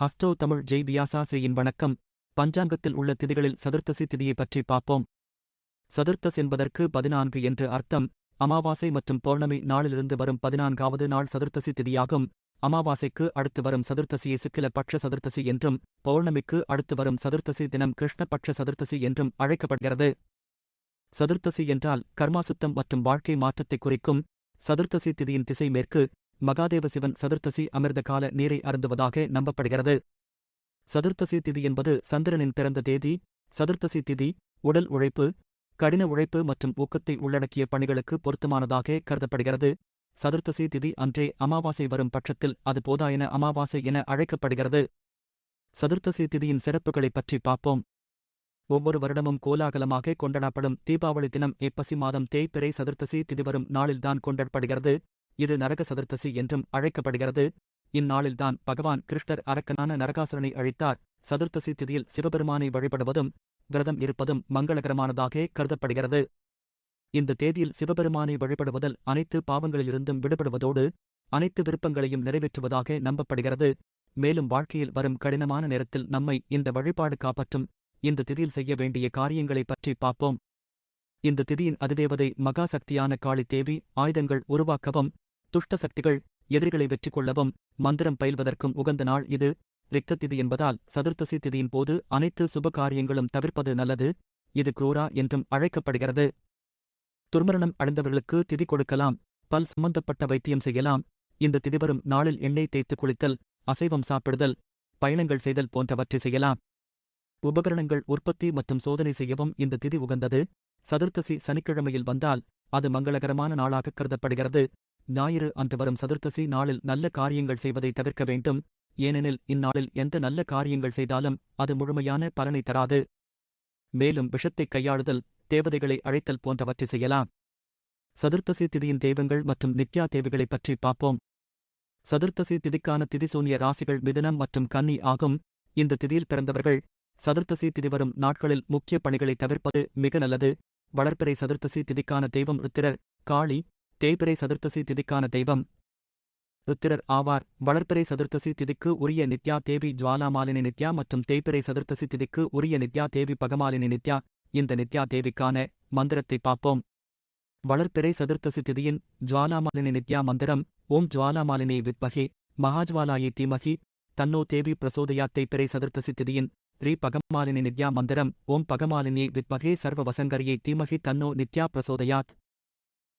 ஹஸ்டோ தமிழ் ஜெய் வியாசாஸ்ரீயின் வணக்கம். பஞ்சாங்கத்தில் உள்ள திதிகளில் சதுர்த்தசி திதியை பற்றி பார்ப்போம். சதுர்த்தஸ் என்பதற்கு பதினான்கு என்று அர்த்தம். அமாவாசை மற்றும் பௌர்ணமி நாளிலிருந்து வரும் பதினான்காவது நாள் சதுர்த்தசி திதியாகும். அமாவாசைக்கு அடுத்து வரும் சதுர்த்தசியை சுக்கில பட்ச சதுர்த்தசி என்றும் பௌர்ணமிக்கு அடுத்து வரும் சதுர்த்தசி தினம் கிருஷ்ணபட்ச சதுர்த்தசி என்றும் அழைக்கப்படுகிறது. சதுர்த்தசி என்றால் கர்மாசுத்தம் மற்றும் வாழ்க்கை மாற்றத்தை குறிக்கும். சதுர்த்தசி திதியின் திசை மேற்கு மகாதேவ சிவன் சதுர்த்தசி அமிர்த கால நீரை அருந்துவதாக நம்பப்படுகிறது. சதுர்த்தசி திதி என்பது சந்திரனின் பிறந்த தேதி சதுர்த்தசி திதி உடல் உழைப்பு கடின உழைப்பு மற்றும் ஊக்கத்தை உள்ளடக்கிய பணிகளுக்கு பொருத்தமானதாக கருதப்படுகிறது. சதுர்த்தசி திதி அன்றே அமாவாசை வரும் பட்சத்தில் அது போதாயன அமாவாசை என அழைக்கப்படுகிறது. சதுர்த்தசி திதியின் சிறப்புகளைப் பற்றி பார்ப்போம். ஒவ்வொரு வருடமும் கோலாகலமாக கொண்டாடப்படும் தீபாவளி தினம் எப்பசி மாதம் தேய்பிறை சதுர்த்தசி திதி வரும் நாளில்தான் கொண்டாடப்படுகிறது. இது நரக சதுர்த்தசி என்றும் அழைக்கப்படுகிறது. இந்நாளில்தான் பகவான் கிருஷ்ணர் அரக்கனான நரகாசுரனை அழித்தார். சதுர்த்தசி திதியில் சிவபெருமானை வழிபடுவதும் விரதம் இருப்பதும் மங்களகரமானதாக கருதப்படுகிறது. இந்த தேதியில் சிவபெருமானை வழிபடுவதல் அனைத்து பாவங்களிலிருந்தும் விடுபடுவதோடு அனைத்து விருப்பங்களையும் நிறைவேற்றுவதாக நம்பப்படுகிறது. மேலும் வாழ்க்கையில் வரும் கடினமான நேரத்தில் நம்மை இந்த வழிபாடு காப்பற்றும் இந்த திதியில் செய்ய வேண்டிய காரியங்களைப் பற்றி பார்ப்போம். இந்த திதியின் அதிதேவதை மகாசக்தியான காளி தேவி ஆயுதங்கள் உருவாக்கவும் துஷ்ட சக்திகள் எதிரிகளை வெற்றி கொள்ளவும் மந்திரம் பயில்வதற்கும் உகந்த நாள் இது. ரிக்த திதி என்பதால் சதுர்த்தசி திதியின் போது அனைத்து சுப காரியங்களும் தவிர்ப்பது நல்லது. இது குரூரா என்றும் அழைக்கப்படுகிறது. துர்மரணம் அடைந்தவர்களுக்கு திதி கொடுக்கலாம். பல் சம்பந்தப்பட்ட வைத்தியம் செய்யலாம். இந்த திதி வரும் நாளில் எண்ணெய் தேய்த்து குளித்தல் அசைவம் சாப்பிடுதல் பயணங்கள் செய்தல் போன்றவற்றை செய்யலாம். உபகரணங்கள் உற்பத்தி மற்றும் சோதனை செய்யவும் இந்த திதி உகந்தது. சதுர்த்தசி சனிக்கிழமையில் வந்தால் அது மங்களகரமான நாளாக கருதப்படுகிறது. ஞாயிறு அன்று வரும் சதுர்த்தசி நாளில் நல்ல காரியங்கள் செய்வதை தவிர்க்க வேண்டும். ஏனெனில் இந்நாளில் எந்த நல்ல காரியங்கள் செய்தாலும் அது முழுமையான பலனை தராது. மேலும் விஷத்தை கையாளுதல் தேவதைகளை அழைத்தல் போன்றவற்றை செய்யலாம். சதுர்த்தசி திதியின் தெய்வங்கள் மற்றும் நித்யா தேவைகளைப் பற்றி பார்ப்போம். சதுர்த்தசி திதிக்கான திதிசூன்ய ராசிகள் மிதுனம் மற்றும் கன்னி ஆகும். இந்த திதியில் பிறந்தவர்கள் சதுர்த்தசி திதி வரும் நாட்களில் முக்கிய பணிகளை தவிர்ப்பது மிக நல்லது. வளர்ப்பிறை சதுர்த்தசி திதிக்கான தெய்வம் ருத்திரர் காளி தேய்பிறை சதுர்த்தசி திதிக்கான தெய்வம். ருத்திரர் ஆவார். வளர்ப்பிறை சதுர்த்தசி திதிக்கு உரிய நித்யா தேவி ஜுவாலாமாலினி நித்யா மற்றும் தேய்பிரை சதுர்த்தசி திதிக்கு உரிய நித்யா தேவி பகமாலினி நித்யா. இந்த நித்யா தேவிக்கான மந்திரத்தை பார்ப்போம். வளர்ப்பிறை சதுர்த்தசி திதியின் ஜுவாலாமாலினி நித்யா மந்திரம் ஓம் ஜுவாலாமாலினி வித்மகி மகாஜ்வாலாயை தீமகி தன்னோ தேவி பிரசோதயா தேய்பிறை சதுர்த்தசி திதியின் ஸ்ரீ பகமாலினி நித்யா மந்திரம் ஓம் பகமாலினி வித்மகே சர்வ வசங்கரியை தீமகி தன்னோ நித்யா பிரசோதயாத்.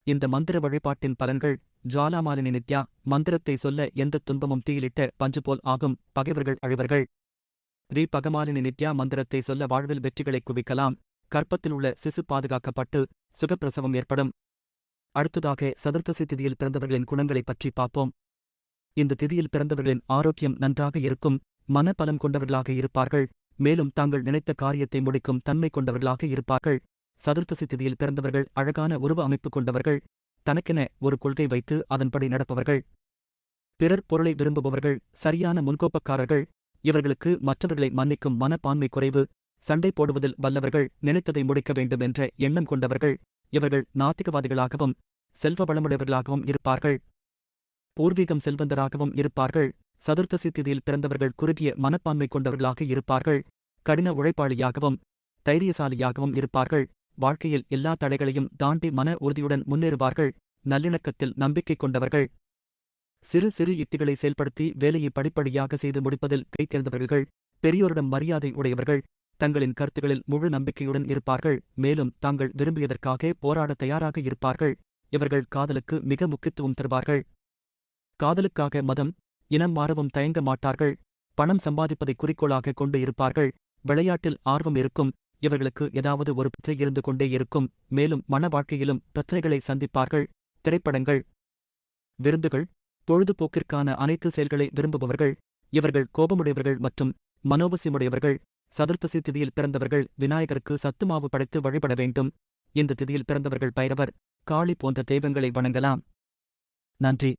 இந்த மந்திர வழிபாட்டின் பலன்கள் ஜுவாலாமாலினி நித்யா மந்திரத்தை சொல்ல எந்த துன்பமும் தீயிலிட்ட பஞ்சு போல் ஆகும் பகைவர்கள் அழிவர்கள். ரீ பகமாலினி நித்யா மந்திரத்தை சொல்ல வாழ்வில் வெற்றிகளை குவிக்கலாம் கற்பத்தில் உள்ள சிசு பாதுகாக்கப்பட்டு சுகப்பிரசவம் ஏற்படும். அடுத்ததாக சதுர்த்தசி திதியில் பிறந்தவர்களின் குணங்களைப் பற்றி பார்ப்போம். இந்த திதியில் பிறந்தவர்களின் ஆரோக்கியம் நன்றாக இருக்கும் மனப்பலம் கொண்டவர்களாக இருப்பார்கள் மேலும் தாங்கள் நினைத்த காரியத்தை முடிக்கும் தன்மை கொண்டவர்களாக இருப்பார்கள். சதுர்த்தசி திதியில் பிறந்தவர்கள் அழகான உருவ அமைப்பு கொண்டவர்கள் தனக்கென ஒரு கொள்கை வைத்து அதன்படி நடப்பவர்கள். பிறர் பொருளை விரும்புபவர்கள் சரியான முன்கோப்பக்காரர்கள் இவர்களுக்கு மற்றவர்களை மன்னிக்கும் மனப்பான்மை குறைவு. சண்டை போடுவதில் வல்லவர்கள் நினைத்ததை முடிக்க வேண்டும் என்ற எண்ணம் கொண்டவர்கள். இவர்கள் நாத்திகவாதிகளாகவும் செல்வ வளமுடையவர்களாகவும் இருப்பார்கள். பூர்வீகம் செல்வந்தராகவும் இருப்பார்கள். சதுர்த்தசி திதியில் பிறந்தவர்கள் குறுகிய மனப்பான்மை கொண்டவர்களாக இருப்பார்கள். கடின உழைப்பாளியாகவும் தைரியசாலியாகவும் இருப்பார்கள். வாழ்க்கையில் எல்லா தடைகளையும் தாண்டி மன உறுதியுடன் முன்னேறுவார்கள். நல்லிணக்கத்தில் நம்பிக்கை கொண்டவர்கள். சிறு சிறு யுக்திகளை செயல்படுத்தி வேலையை படிப்படியாக செய்து முடிப்பதில் கைத்தேர்ந்தவர்கள் பெரியோரிடம் மரியாதை உடையவர்கள். தங்களின் கருத்துகளில் முழு நம்பிக்கையுடன் இருப்பார்கள். மேலும் தாங்கள் விரும்பியதற்காக போராட தயாராக இருப்பார்கள். இவர்கள் காதலுக்கு மிக முக்கியத்துவம் தருவார்கள். காதலுக்காக மதம் இனம் மாறவும் தயங்க மாட்டார்கள். பணம் சம்பாதிப்பதை குறிக்கோளாக கொண்டு இருப்பார்கள். விளையாட்டில் ஆர்வம் இருக்கும். இவர்களுக்கு ஏதாவது ஒரு பிரச்சனை இருந்து கொண்டே இருக்கும். மேலும் மன வாழ்க்கையிலும் பிரச்சனைகளை சந்திப்பார்கள். திரைப்படங்கள் விருந்துகள் பொழுதுபோக்கிற்கான அனைத்து செயல்களை விரும்புபவர்கள் இவர்கள் கோபமுடையவர்கள் மற்றும் மனோபசியமுடையவர்கள் சதுர்த்தசி திதியில் பிறந்தவர்கள் விநாயகருக்கு சத்துமாவு படைத்து வழிபட வேண்டும். இந்த திதியில் பிறந்தவர்கள் பைரவர் காளி போன்ற தெய்வங்களை வணங்கலாம். நன்றி.